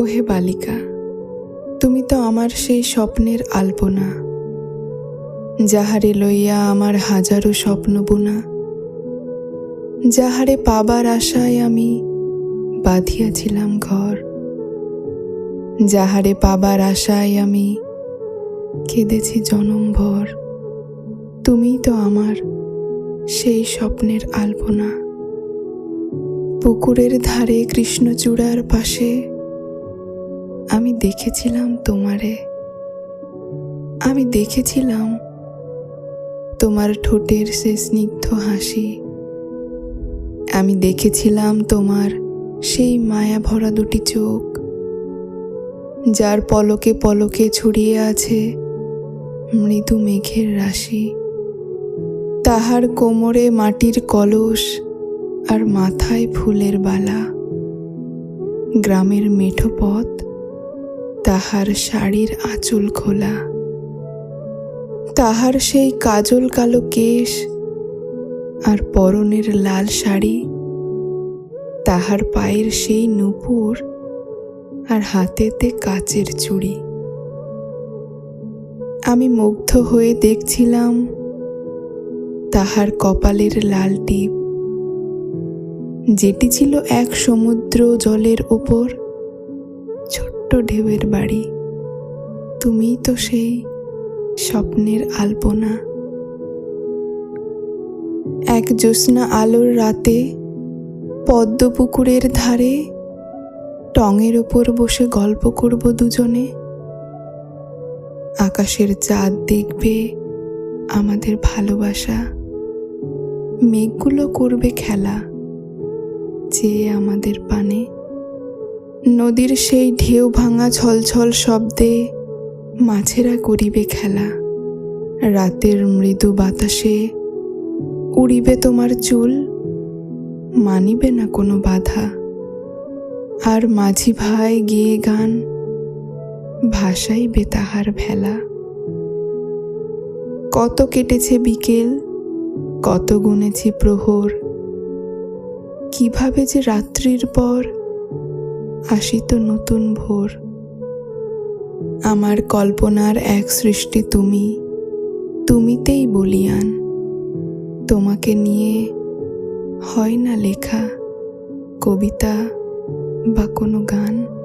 ওহে বালিকা, তুমি তো আমার সেই স্বপ্নের আলপনা, যাহারে লইয়া আমার হাজারো স্বপ্ন বুনা, যাহারে পাবার আশায় আমি বাঁধিয়াছিলাম ঘর, যাহারে পাবার আশায় আমি কেঁদেছি জনমভর তুমিই তো আমার সেই স্বপ্নের আলপনা। পুকুরের ধারে কৃষ্ণচূড়ার পাশে আমি দেখেছিলাম তোমারে। আমি দেখেছিলাম তোমার ঠোঁটের সে স্নিগ্ধ হাসি। আমি দেখেছিলাম তোমার সেই মায়া ভরা দুটি চোখ, যার পলকে পলকে ছড়িয়ে আছে মৃদু মেঘের রাশি। তাহার কোমরে মাটির কলস আর মাথায় ফুলের বালা। গ্রামের মেঠো পথ তাহার শাড়ির আঁচল খোলা। তাহার সেই কাজল কালো কেশ আর পরনের লাল শাড়ি। তাহার পায়ের সেই নুপুর আর হাতেতে কাচের চুড়ি। আমি মুগ্ধ হয়ে দেখছিলাম তাহার কপালের লাল টিপ, যেটি ছিল এক সমুদ্র জলের ওপর। ছোট্ট ঢেউয়ের বাড়ি। তুমিই তো সেই স্বপ্নের আলপনা। এক জ্যোৎস্না আলোর রাতে পদ্মপুকুরের ধারে টঙের ওপর বসে গল্প করব দুজনে। আকাশের চাঁদ দেখবে আমাদের ভালোবাসা। মেঘগুলো করবে খেলা চেয়ে আমাদের পানে। নদীর সেই ঢেউ ভাঙা ছলছল শব্দে মাছেরা করিবে খেলা। রাতের মৃদু বাতাসে উড়িবে তোমার চুল, মানিবে না কোনো বাধা। আর মাঝি ভাই গেয়ে গান ভাসাইবে তাহার ভেলা। কত কেটেছে বিকেল, কত গুনেছি প্রহর, কীভাবে যে রাত্রির পর আসিত নতুন ভোর। আমার কল্পনার এক সৃষ্টি তুমি, তুমিতেই বলিয়ান। তোমাকে নিয়ে হয় না লেখা, কবিতা বা কোনো গান।